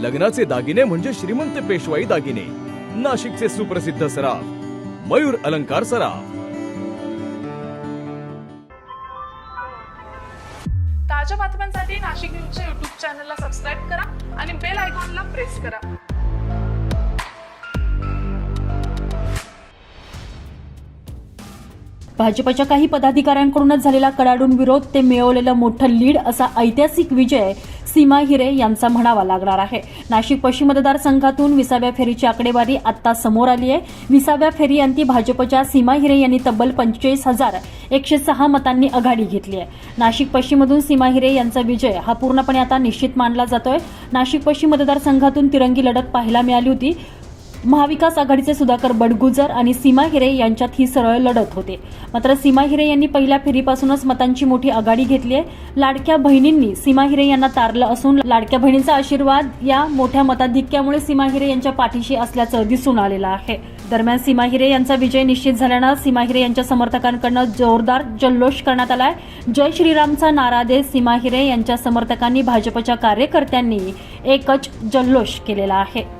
लग्नाचे दागिने म्हणजे श्रीमंत पेशवाई दागिने. नाशिकचे सुप्रसिद्ध सराफ मयूर अलंकार सराफ. ताज्या बातम्यांसाठी नाशिक न्यूजच्या युट्यूब चॅनलला सबस्क्राईब करा आणि बेल आयकॉनला प्रेस करा. भाजपच्या काही पदाधिकाऱ्यांकडूनच झालेला कडाडून विरोध ते मिळवलेलं मोठं लीड असा ऐतिहासिक विजय सीमा हिरे यांचा म्हणावा लागणार आहे. नाशिक पश्चिम मतदारसंघातून विसाव्या फेरीची आकडेवारी आता समोर आली आहे. विसाव्या फेरी अंती भाजपच्या सीमा हिरे यांनी तब्बल पंचेचाळीस हजार एकशे सहा मतांनी आघाडी घेतली आहे. नाशिक पश्चिममधून सीमा हिरे यांचा विजय हा पूर्णपणे आता निश्चित मानला जातोय. नाशिक पश्चिम मतदारसंघातून तिरंगी लढत पाहायला मिळाली होती. महाविकास आघाडीचे सुधाकर बडगुजर आणि सीमा हिरे यांच्यात ही सरळ लढत होते. मात्र सीमा हिरे यांनी पहिल्या फेरीपासूनच मतांची मोठी आघाडी घेतली आहे. लाडक्या बहिणींनी सीमा हिरे यांना तारलं असून लाडक्या बहिणींचा आशीर्वाद या मोठ्या मताधिक्यामुळे सीमा हिरे यांच्या पाठीशी असल्याचं दिसून आलेलं आहे. दरम्यान सीमा हिरे यांचा विजय निश्चित झाल्यानं सीमा हिरे यांच्या समर्थकांकडनं जोरदार जल्लोष करण्यात आलाय. जय श्रीरामचा नारा देत सीमा हिरे यांच्या समर्थकांनी भाजपच्या कार्यकर्त्यांनी एकच जल्लोष केलेला आहे.